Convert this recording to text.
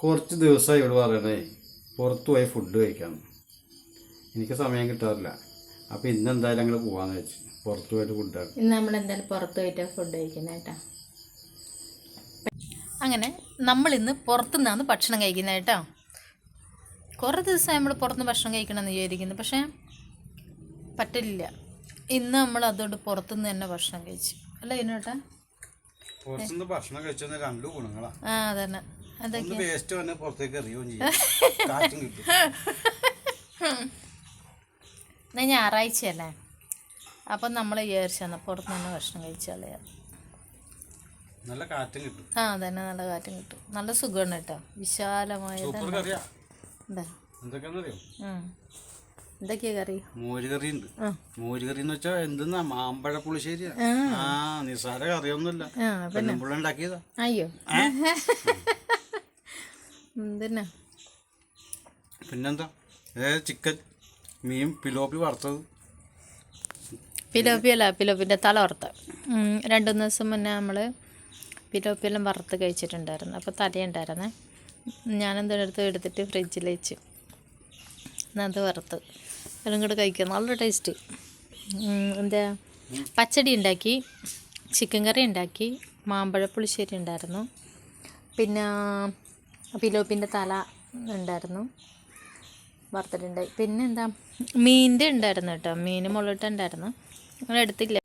കുറച്ച് ദിവസമായി ഇവിടെ പറയണേ പുറത്ത് പോയി ഫുഡ് കഴിക്കാം എനിക്ക് സമയം കിട്ടാറില്ല. അപ്പോൾ ഇന്ന് എന്തായാലും ഞങ്ങൾ പോകാമെന്ന് വെച്ചു പുറത്ത് പോയിട്ട് ഫുഡ് കഴിക്കാം ഇന്ന് നമ്മൾ എന്തായാലും പുറത്ത് പോയിട്ട് ഫുഡ് കഴിക്കുന്നത് കേട്ടോ. അങ്ങനെ നമ്മൾ ഇന്ന് പുറത്തുനിന്നാണ് ഭക്ഷണം കഴിക്കുന്നത് കേട്ടോ. കുറേ ദിവസമായി നമ്മൾ പുറത്തുനിന്ന് ഭക്ഷണം കഴിക്കണമെന്ന് വിചാരിക്കുന്നു. പക്ഷേ പറ്റില്ല. ഇന്ന് നമ്മൾ അതുകൊണ്ട് പുറത്തുനിന്ന് തന്നെ ഭക്ഷണം കഴിച്ചു. അല്ല ഇതിനോട്ടാ ഭക്ഷണം രണ്ട് ഗുണങ്ങളാണ് ആ അതന്നെ. അതൊക്കെ. വേസ്റ്റ് വന്ന് പുറത്തേക്ക് എറിയുകയും ചെയ്യും. ഇന്ന് ഞായറാഴ്ചയല്ലേ? അപ്പം നമ്മൾ വിചാരിച്ചാണ് പുറത്ത് നിന്ന് ഭക്ഷണം കഴിച്ചാലേ. നല്ല കാറ്റും കിട്ടും. ആ തന്നെ നല്ല കാറ്റും കിട്ടും. നല്ല സുഖമാണ് കേട്ടോ. വിശാലമായ. എന്തൊക്കെയാ കറി മോര് കറി ഉണ്ട് മോര് കറി? എന്ന് വെച്ചാൽ എന്തെന്നാ? മാമ്പഴ പുളിശ്ശേരിയാ. ആ. നിസ്സാര കറിയൊന്നുമില്ല. ആ പെണ്ണുമ്പുള്ള ഉണ്ടാക്കിയതാ. അയ്യോ. എന്തിനാ പിന്നെന്താ? ചിക്കൻ മീൻ പിലോപ്പി വറുത്തത്. പിലോപ്പി അല്ല പിലോപ്പിന്റെ തല വറുത്ത. രണ്ടു മൂന്ന് ദിവസം മുന്നേ നമ്മൾ പിലോപ്പിയെല്ലാം വറുത്ത് കഴിച്ചിട്ടുണ്ടായിരുന്നു. അപ്പോൾ തലയുണ്ടായിരുന്നേ. എടുത്ത് എടുത്തിട്ട് ഫ്രിഡ്ജിൽ വെച്ചു. അത് വറുത്ത്. എല്ലാം കൂടെ കഴിക്കുക നല്ല ടേസ്റ്റ് എന്താ? പച്ചടി ഉണ്ടാക്കി. ചിക്കൻ കറി ഉണ്ടാക്കി. മാമ്പഴ പുളിശ്ശേരി ഉണ്ടായിരുന്നു. പിന്നെ പിലോപ്പിന്റെ തല ഉണ്ടായിരുന്നു. വറുത്തിട്ടുണ്ടായി പിന്നെന്താ മീനിന്റെ ഉണ്ടായിരുന്നു കേട്ടോ. മീൻ മുളട്ടുണ്ടായിരുന്നു ഞങ്ങൾ എടുത്തില്ല